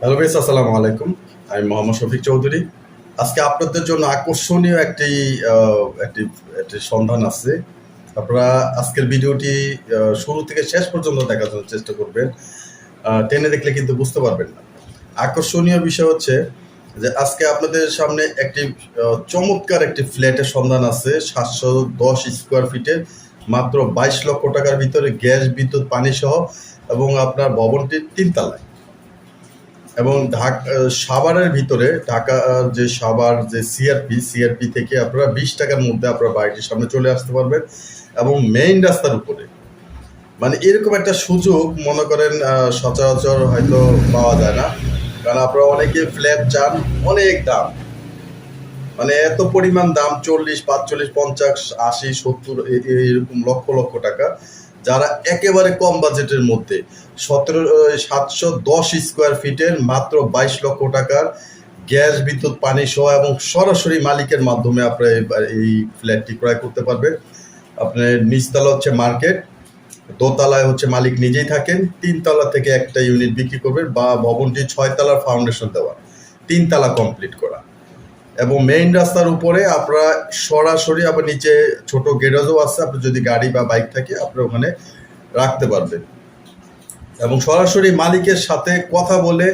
Hello vice আসসালামু আলাইকুম আমি মোহাম্মদ শফিক চৌধুরী আজকে আপনাদের জন্য আকর্ষণীয় একটি একটি একটি সন্ধান আছে। আপনারা আজকের ভিডিওটি শুরু থেকে শেষ পর্যন্ত দেখার জন্য চেষ্টা করবেন। টেনে দেখলে কিন্তু বুঝতে পারবেন না। আকর্ষণীয় বিষয় হচ্ছে যে আজকে আপনাদের সামনে একটি চমৎকার একটি ফ্ল্যাটের সন্ধান আছে। সাতশো দশ স্কোয়ার ফিটের মাত্র বাইশ লক্ষ টাকার ভিতরে গ্যাস, বিদ্যুৎ পানি সহ এবং আপনার ভবনটির তিনতলায়। এবং ঢাকা সাভারের ভিতরে ঢাকা আহ, যে সাভার যে সিআরপি সিআরপি থেকে আপনারা বিশ টাকার মধ্যে আপনারা বাড়িটির সামনে চলে আসতে পারবেন এবং মেইন রাস্তার উপরে। মানে এরকম একটা সুযোগ মনে করেন সচরাচর হয়তো পাওয়া যায় না। কারণ আপনারা অনেকে ফ্ল্যাট চান অনেক দাম। মানে এত পরিমাণ দাম চল্লিশ পাঁচচল্লিশ পঞ্চাশ আশি সত্তর এরকম লক্ষ লক্ষ টাকা। যারা একেবারে কম বাজেটের মধ্যে, সতেরো সাতশো দশ স্কোয়ার ফিটের মাত্র বাইশ লক্ষ টাকার গ্যাস, বিদ্যুৎ, পানি সহ এবং সরাসরি মালিকের মাধ্যমে আপনার এই- ফ্ল্যাটটি ক্রয় করতে পারবেন। আপনার নিচতলা হচ্ছে মার্কেট, দোতলায় হচ্ছে মালিক নিজেই থাকেন, তিনতলা থেকে একটা ইউনিট বিক্রি করবেন বা ভবনটি ছয়তলার ফাউন্ডেশন দেওয়া, তিনতলা কমপ্লিট করা। এবং মেইন রাস্তার উপরে আপনারা সরাসরি আবার নিচে ছোট গ্যারেজও আছে আপনার যদি গাড়ি বা বাইক থাকে আপনি ওখানে রাখতে পারবেন। এবং সরাসরি মালিকের সাথে কথা বলে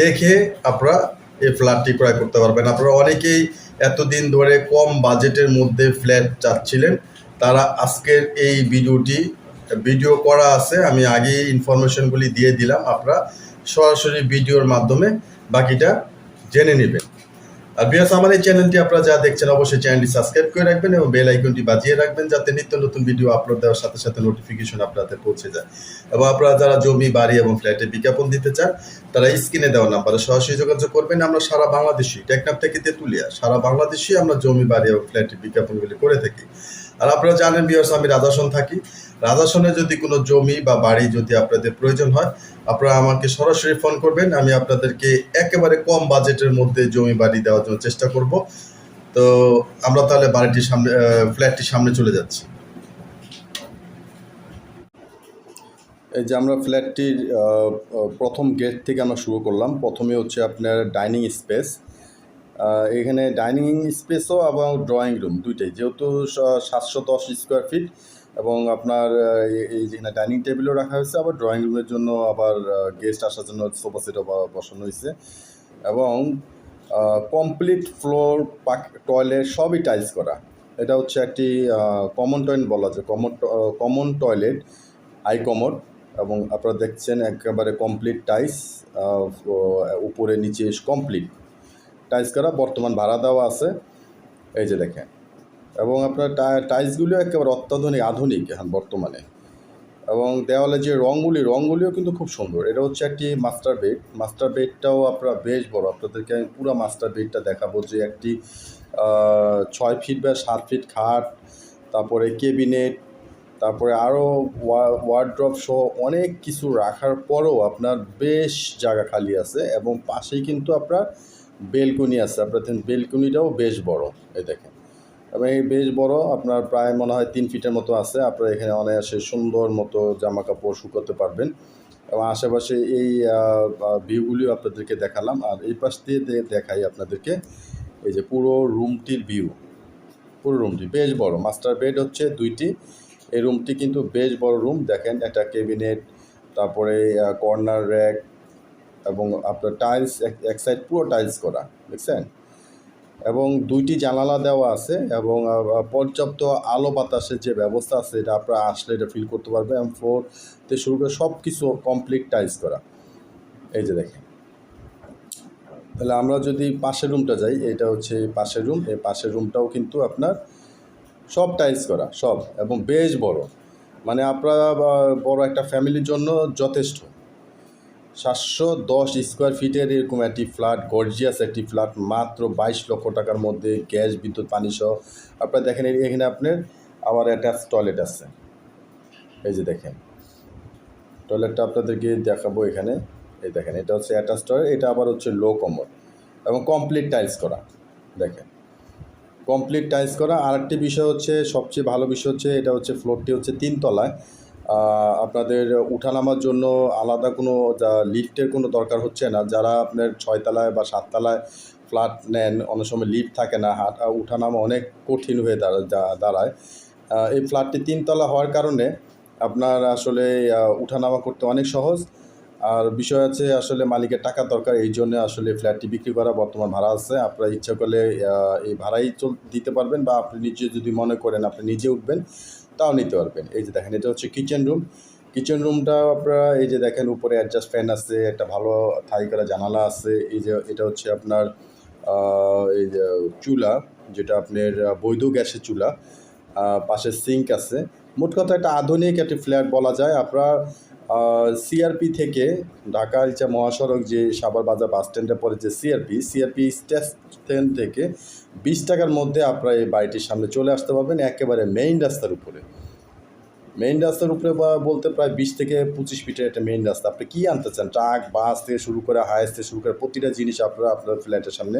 দেখে আপনারা এই ফ্ল্যাটটি ক্রয় করতে পারবেন। আপনারা অনেকেই এতদিন ধরে কম বাজেটের মধ্যে ফ্ল্যাট চাচ্ছিলেন। তারা আজকের এই ভিডিওটি ভিডিও করা আছে, আমি আগেই ইনফরমেশনগুলি দিয়ে দিলাম। আপনারা সরাসরি ভিডিওর মাধ্যমে বাকিটা জেনে নেবেন। আর বিয়াস আমার এই চ্যানেলটি আপনারা যা দেখছেন, অবশ্যই চ্যানেলটি সাবস্ক্রাইব করে রাখবেন এবং বেল আইকনটি বাজিয়ে রাখবেন যাতে নিত্য নতুন ভিডিও আপলোড দেওয়ার সাথে সাথে নোটিফিকেশন আপনাদের পৌঁছে যায়। এবং আপনারা যারা জমি, বাড়ি এবং ফ্ল্যাটে বিজ্ঞাপন দিতে চান, তারা স্ক্রিনে দেওয়া নাম্বারে সরাসরি যোগাযোগ করবেন। আমরা সারা বাংলাদেশি টেকনাফ থেকে তেঁতুলিয়া, সারা বাংলাদেশি আমরা জমি, বাড়ি এবং ফ্ল্যাটের বিজ্ঞাপনগুলি করে থাকি। আর আপনারা জানেন বিয়ার্স আমি রাজাসন থাকি। রাজাসনে যদি কোনো জমি বা বাড়ি যদি আপনাদের প্রয়োজন হয় আপনারা আমাকে সরাসরি ফোন করবেন, আমি আপনাদেরকে একেবারে কম বাজেটের মধ্যে জমি বাড়ি দেওয়ার জন্য চেষ্টা করব। তো আমরা তাহলে বাড়িটির সামনে ফ্ল্যাটটির সামনে চলে যাচ্ছি। এই যে আমরা ফ্ল্যাটটির প্রথম গেট থেকে আমরা শুরু করলাম। প্রথমে হচ্ছে আপনার ডাইনিং স্পেস এখানে ডাইনিং স্পেসও এবং ড্রয়িং রুম দুইটাই। যেহেতু সাতশো দশ স্কোয়ার ফিট এবং আপনার এই- যেখানে ডাইনিং টেবিলও রাখা হয়েছে, আবার ড্রয়িং রুমের জন্য আবার গেস্ট আসার জন্য সোফা সেটও বসানো হয়েছে। এবং কমপ্লিট ফ্লোর, পাক, টয়লেট সবই টাইলস করা। এটা হচ্ছে একটি কমন টয়লেট বলা যায়, কমন কমন টয়লেট আই কমোড। এবং আপনারা দেখছেন একেবারে কমপ্লিট টাইলস উপরে নিচে কমপ্লিট। টাইলস করা, বর্তমান ভাড়া দেওয়া আছে। এই যে দেখেন। এবং আপনার টাইলসগুলিও একেবারে অত্যাধুনিক, আধুনিক এখন বর্তমানে। এবং দেওয়ালে যে রঙগুলি, রঙগুলিও কিন্তু খুব সুন্দর। এটা হচ্ছে একটি মাস্টার বেড মাস্টার বেডটাও আপনার বেশ বড়। আপনাদেরকে আমি পুরো মাস্টার বেডটা দেখাবো যে একটি ছয় ফিট বা সাত ফিট খাট, তারপরে কেবিনেট তারপরে আরও ওয়ার্ড্রপ সহ অনেক কিছু রাখার পরেও আপনার বেশ জায়গা খালি আছে এবং পাশেই কিন্তু আপনার বেলকনি আছে। আপনার বেলকনিটাও বেশ বড়। এই দেখেন। এবং এই বেশ বড়, আপনার প্রায় মনে হয় তিন ফিটের মতো আছে। আপনারা এখানে অনায়াসে সুন্দর মতো জামা কাপড় শুকোতে পারবেন। এবং আশেপাশে এই ভিউগুলিও আপনাদেরকে দেখালাম। আর এই পাশ দিয়ে দেখাই আপনাদেরকে এই যে পুরো রুমটির ভিউ পুরো রুমটি বেশ বড়। মাস্টার বেড হচ্ছে দুইটি। এই রুমটি কিন্তু বেশ বড় রুম। দেখেন, একটা ক্যাবিনেট, তারপরে কর্নার র্যাক এবং আপনার টাইলস এক সাইড পুরো টাইলস করা। দেখছেন? এবং দুইটি জানালা দেওয়া আছে এবং পর্যাপ্ত আলো বাতাসের যে ব্যবস্থা আছে, এটা আপনারা আসলে এটা ফিল করতে পারবেন। এবং ফ্লোর থেকে শুরু করে সব কিছু কমপ্লিট টাইলস করা। এই যে দেখেন। তাহলে আমরা যদি পাশের রুমটা যাই, এটা হচ্ছে পাশের রুম এই পাশের রুমটাও কিন্তু আপনার সব টাইলস করা, সব। এবং বেশ বড়। মানে আপনারা বড় একটা ফ্যামিলির জন্য যথেষ্ট। সাতশো দশ স্কোয়ার ফিটের এরকম একটি ফ্ল্যাট, গর্জিয়াস একটি ফ্ল্যাট, মাত্র বাইশ লক্ষ টাকার মধ্যে গ্যাস, বিদ্যুৎ, পানি সহ। আপনারা দেখেন এখানে আপনার আবার অ্যাটাচ টয়লেট আছে। এই যে দেখেন টয়লেটটা আপনাদেরকে দেখাবো এখানে। এই দেখেন, এটা হচ্ছে অ্যাটাচ টয়লেট এটা আবার হচ্ছে লো কমর এবং কমপ্লিট টাইলস করা। দেখেন কমপ্লিট টাইলস করা। আরেকটি বিষয় হচ্ছে, সবচেয়ে ভালো বিষয় হচ্ছে, এটা হচ্ছে ফ্লোরটি হচ্ছে তিনতলায়। আপনাদের উঠানামার জন্য আলাদা কোনো লিফটের কোনো দরকার হচ্ছে না। যারা আপনার ছয়তলায় বা সাততলায় ফ্ল্যাট নেন, অনেক সময় লিফট থাকে না, হাঁটা উঠানামা অনেক কঠিন হয়ে দাঁড়া- দাঁড়ায়। এই ফ্ল্যাটটি তিনতলা হওয়ার কারণে আপনার আসলে উঠানামা করতে অনেক সহজ। আর বিষয় আছে আসলে মালিকের টাকা দরকার, এই জন্য আসলে ফ্ল্যাটটি বিক্রি করা বর্তমান ভাড়া আছে। আপনারা ইচ্ছা করলে এই ভাড়াই দিতে পারবেন বা আপনি নিজে যদি মনে করেন, আপনি নিজে উঠবেন। তাও নিতে পারবেন। এই যে দেখেন, এটা হচ্ছে কিচেন রুম কিচেন রুমটা আপনারা এই যে দেখেন, উপরে অ্যাডজাস্ট ফ্যান আছে, একটা ভালো থাই করা জানালা আছে। এই যে, এটা হচ্ছে আপনার এই যে চুলা, যেটা আপনার বৈধ গ্যাসের চুলা। পাশে সিঙ্ক আছে। মোট কথা একটা আধুনিক একটি ফ্ল্যাট বলা যায়। আপনার সিআরপি থেকে ঢাকা ইচ্ছা মহাসড়ক যে সাবার বাজার বাস স্ট্যান্ডের পরে যে সিআরপি সিআরপি স্টেশন থেকে বিশ টাকার মধ্যে আপনারা এই বাড়িটির সামনে চলে আসতে পারবেন। একেবারে মেইন রাস্তার উপরে। মেইন রাস্তার উপরে বলতে প্রায় বিশ থেকে পঁচিশ ফিটের একটা মেইন রাস্তা। আপনি কী আনতে চান? ট্রাক, বাস থেকে শুরু করে হাইস থেকে শুরু করে প্রতিটা জিনিস আপনারা আপনার ফ্ল্যাটের সামনে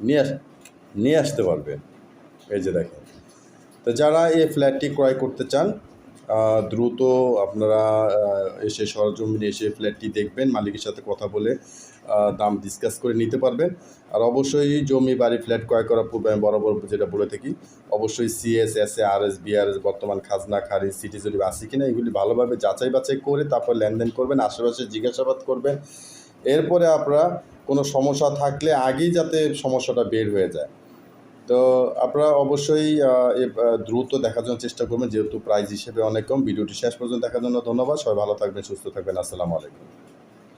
নিয়ে আস, নিয়ে আসতে পারবেন। এই যে দেখেন। তো যারা এই ফ্ল্যাটটি ক্রয় করতে চান দ্রুত আপনারা এসে সরজমিনে এসে ফ্ল্যাটটি দেখবেন, মালিকের সাথে কথা বলে দাম ডিসকাস করে নিতে পারবেন। আর অবশ্যই জমি, বাড়ি ফ্ল্যাট ক্রয় করার পূর্বে আমি বরাবর যেটা বলে থাকি, অবশ্যই CS S A R S BRS বর্তমান খাজনা, খারিজ সিটি জরিপ আছে কিনা, এগুলি ভালোভাবে যাচাই বাছাই করে তারপর লেনদেন করবেন, আশেপাশে জিজ্ঞাসাবাদ করবেন। এরপরে আপনারা কোনো সমস্যা থাকলে আগেই যাতে সমস্যাটা বের হয়ে যায়। তো আপনারা অবশ্যই দ্রুত দেখার জন্য চেষ্টা করবেন, যেহেতু প্রাইজ হিসেবে অনেক কম। ভিডিওটি শেষ পর্যন্ত দেখার জন্য ধন্যবাদ। সবাই ভালো থাকবেন, সুস্থ থাকবেন। আসসালামু আলাইকুম।